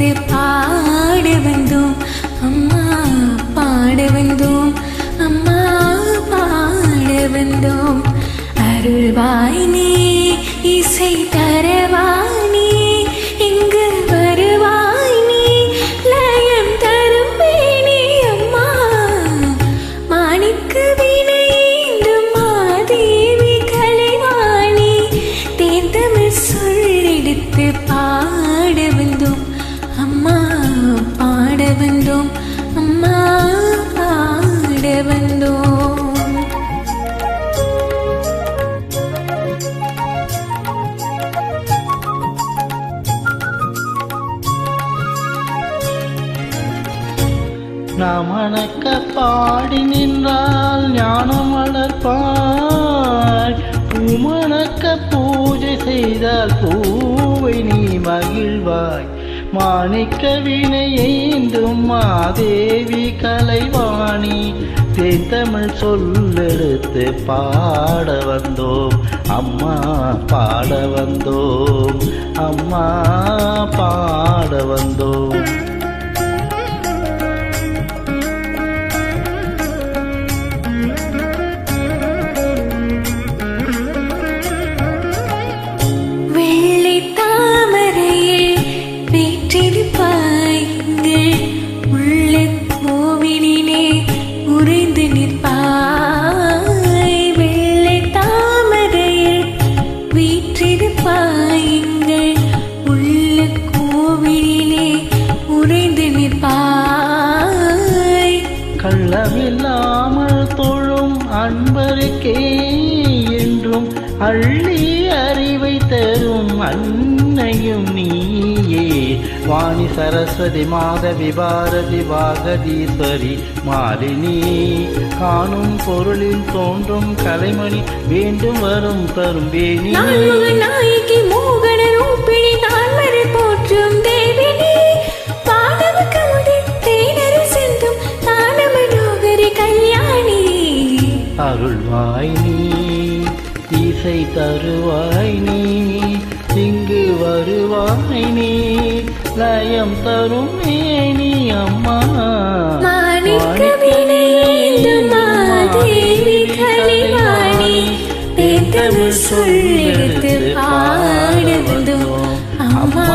சேர்த்து பாட வந்தோம் அம்மா பாட வந்தோம் அம்மா பாட வந்தோம் அருள்வாய் நீ இசை தரவாய் நீ இங்கு வருவாய் நீ லயம் தரும் வேணி அம்மா. மாணிக்கு வீணையும் மாதேவி கலைவாணி தேந்தமிழ் சொல்லெடுத்து வந்தோம் அம்மா ஆட வந்தோம் நாம் அணக்க பாடி நின்றால் ஞானம் வளர்ப்பாய் பூமணக்க பூஜை செய்தால் பூவை நீ மகிழ்வாய். மாணிக்க வினையேந்தும் மாதேவி கலைவாணி. தேத்தமிழ் சொல்லெடுத்து பாட வந்தோம். அம்மா பாட வந்தோம். அம்மா பாட வந்தோம். உள்ளமில்லாமல் தொழும் அன்பருக்கே என்றும் அள்ளி அறிவை தரும் அன்னையும் நீயே. வாணி சரஸ்வதி மாதவி பாரதி பாகதீஸ்வரி மாலினி. காணும் பொருளில் தோன்றும் கலைமணி வேண்டும் வரும் தரும் வேணி. அருள்வாய் நீ இசை தருவாய் நீ இங்கு வருவாய் நீ லயம் தரும் நீ அம்மா. சொல்லிடுத்து பாடுவதும் அம்மா.